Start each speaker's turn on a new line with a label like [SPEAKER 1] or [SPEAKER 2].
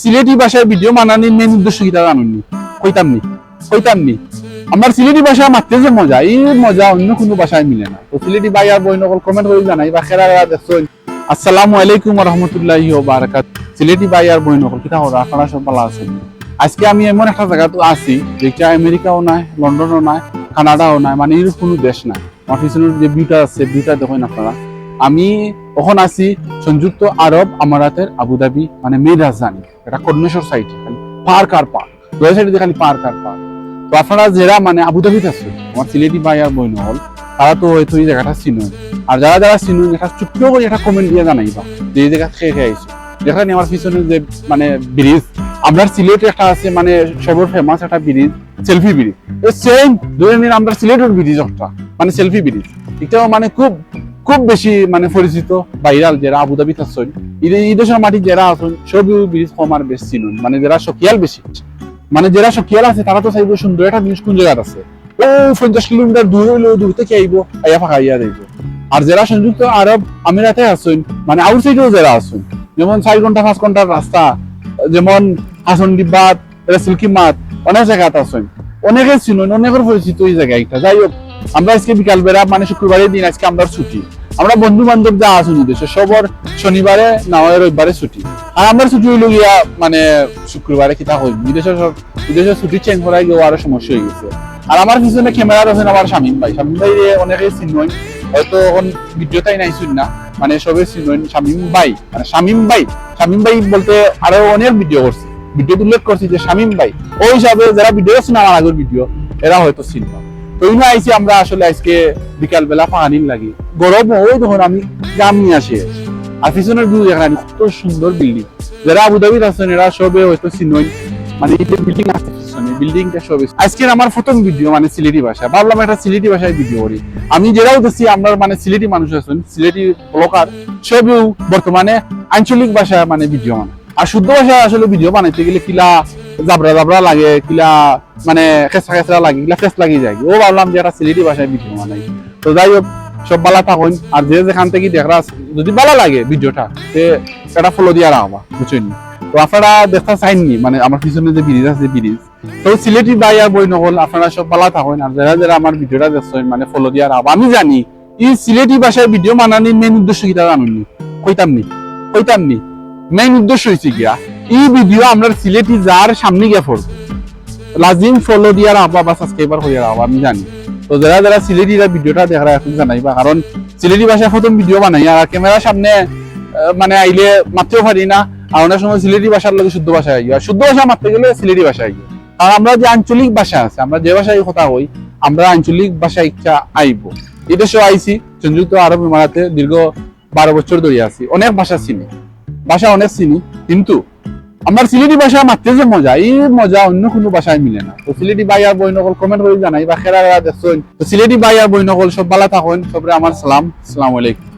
[SPEAKER 1] সিলেটি ভাষায় video বানানির main উদ্দেশ্য কি তা জানুননি কইতাম নি কইতাম নি। আমার সিলেটি ভাষা মারতে যে মজা, এই মজা অন্য কোনো ভাষায় মিলে না। তো সিলেটি ভাই আর বই নকল কমেন্ট করে জানাই, বা খেরা দেখছেন আসসালামু আলাইকুম রহমতুল্লাহি বারাকাত সিলেটি ভাই আর বই নকল কিতা হরা আপনারা সব ভালো আছেন আজকে আমি এমন একটা জায়গা তো আছি যেটা আমেরিকাও নাই লন্ডনও নাই, কানাডাও নাই মানে এর কোনো দেশ নাই। আমার পিছনের যে ভিউটা আছে ভিউটা দেখেন আপনারা আমি ওখানে আছি সংযুক্ত আরব আমারাতের আবুধাবি মানে মেয়ের রাজধানী, এটা কর্ণেশ্বর সাইড খালি পার্ক আর পার্ক। দুই সাইডে খালি পার্ক আর পার্ক। তো আপনারা যারা মানে আবুধাবিতে আছে আমার সিলেটি ভাই আর বই নহল তারা তো হয়তো এই জায়গাটা চিনুন আর যারা যারা চিনুন এটা ছোট্ট করে একটা কমেন্ট দিয়ে জানাইবা, যে এই জায়গা খেয়ে খেয়ে আইছো। যেখানে আমার পিছনে যে মানে ব্রিজ আপনার সিলেটে একটা আছে মানে সবর ফেমাস একটা ব্রিজ সেলফি ব্রিজ সেম ধরে নিন আমরা সিলেটের ব্রিজ একটা মানে সেলফি ব্রিজ এটাও মানে খুব খুব বেশি মানে পরিচিত ভাইরাল যারা আবুধাবিত এই দেশের মাটি যারা আছেন সবই ব্রিজ কম আর বেশি চিনুন মানে যারা সকিয়াল বেশি। মানে যারা সকিয়াল আছে, তারা তো চাইব সুন্দর একটা জিনিস কোন জায়গায় আছে? ও, পঞ্চাশ কিলোমিটার দূর হইলেও দূর থেকে আইব, আইয়া ফাঁকা আইয়া দেব আর যারা সংযুক্ত আরব আমিরাতে আছেন মানে আউটসাইডেও যারা আছেন, যেমন চার ঘণ্টা, পাঁচ ঘণ্টার রাস্তা, যেমন হাসন ডিব্বাত সিল্কি মাত অনেক জায়গাত আছেন। অনেকে চিনুন অনেকের পরিচিত এই জায়গা একটা। যাই হোক আমরা আজকে বিকাল বেলা মানে শুক্রবারের দিন আজকে আমরা ছুটি। আমরা বন্ধু বান্ধব যা আছেন দেশে সবর শনিবারে, না হয় রবিবারে ছুটি। আর আমরা ছুটি হইল গিয়া মানে শুক্রবারে কিতা হই বিদেশের সব বিদেশের ছুটি চেঞ্জ করাই গিয়ে আরও সমস্যা হয়ে গেছে। আর আমার পিছনে ক্যামেরা আছেন আমার শামিম ভাই। শামিম ভাই অনেকে চিনুন হয়তো এখন ভিডিওটাই নাই শুন না। মানে সবে চিনুন শামিম ভাই। মানে শামিম ভাই। শামিম ভাই বলতে আরও অনেক ভিডিও করছি। ভিডিও উল্লেখ করছি যে শামিম ভাই। ওই হিসাবে যারা ভিডিও করছে না আমার আগের ভিডিও এরা হয়তো চিনব তো ইনো আমরা আসলে আজকে লাগি। গরম ওই আমি গ্রাম নিয়ে আসি। আর পিছনের ভিউ দেখেন কত সুন্দর বিল্ডিং যারা আছেন এরা সবে হয়তো চিনই। মানে এই বিল্ডিং আছে বিল্ডিংটা আজকে আমার প্রথম ভিডিও মানে সিলেটি ভাষা। ভাবলাম একটা সিলেটি ভাষায় ভিডিও করি। আমি যেটাও দেখছি আমরা মানে সিলেটি মানুষ আছেন, সিলেটি ব্লকার, সবেও বর্তমানে আঞ্চলিক ভাষা মানে ভিডিও মানে আর শুদ্ধ ভাষায় আসলে ভিডিও বানাইতে গেলে কিলা জাবরা জাবরা লাগে, কিলা মানে খেসরা খেসরা লাগে, কিলা ফেস লাগি যায়। ও ভাবলাম যে একটা সিলেটি ভাষায় ভিডিও বানাই। তো যাই হোক, সব বালা থাকুন। আর যে যেখান থেকে দেখরা, যদি ভালো লাগে ভিডিওটা তে এটা ফলো দিয়ে রাখবা, বুঝছেন? তো আপনারা দেখা চাইননি মানে আমার পিছনে যে ব্রিজ আছে ব্রিজ তো সিলেটি বাই আর বই নকল, আপনারা সব বালা থাকুন। আর যারা যারা আমার ভিডিওটা দেখছেন মানে ফলো দিয়ে রাখবা। আমি জানি, এই সিলেটি ভাষায় ভিডিও বানানির মেন উদ্দেশ্য কিটা জানুননি কইতাম নি কইতাম নি। মেইন উদ্দেশ্য হয়েছে গিয়া, এই ভিডিও আমরা সিলেটি যার সামনে গিয়া পড়ব। লাজিম ফলো দিয়া রাখবা বা সাবস্ক্রাইবার হয়ে রাখবা আমি জানি। তো যারা যারা সিলেটিরা ভিডিওটা দেখা এখন জানাইবা, কারণ সিলেটি ভাষায় প্রথম ভিডিও বানাই আর ক্যামেরার সামনে মানে আইলে মারতেও পারি না। আর অনেক সময় সিলেটি ভাষার লোক শুদ্ধ ভাষায় আইয়া শুদ্ধ ভাষা মারতে গেলে সিলেটি ভাষায় আইয়া আর আমরা যে আঞ্চলিক ভাষা আছে, আমরা যে ভাষায় কথা হই আমরা আঞ্চলিক ভাষা ইচ্ছা আইব। এই দেশে আইছি সংযুক্ত আরব ইমারাতে দীর্ঘ বারো বছর ধরে আছি, অনেক ভাষা চিনি। ভাষা অনেক চিনি, কিন্তু আমার সিলেটি ভাষা মাত্রে যে মজা, এই মজা অন্য কোনো ভাষায় মিলে না। তো সিলেটি বাই আর বই নকল কমেন্ট করে জানাই, বা খেরা দেখছেন তো সিলেটি বাই আর বই নকল সব বালা থাকুন সবরে আমার সালাম। সালাম আলাইকুম।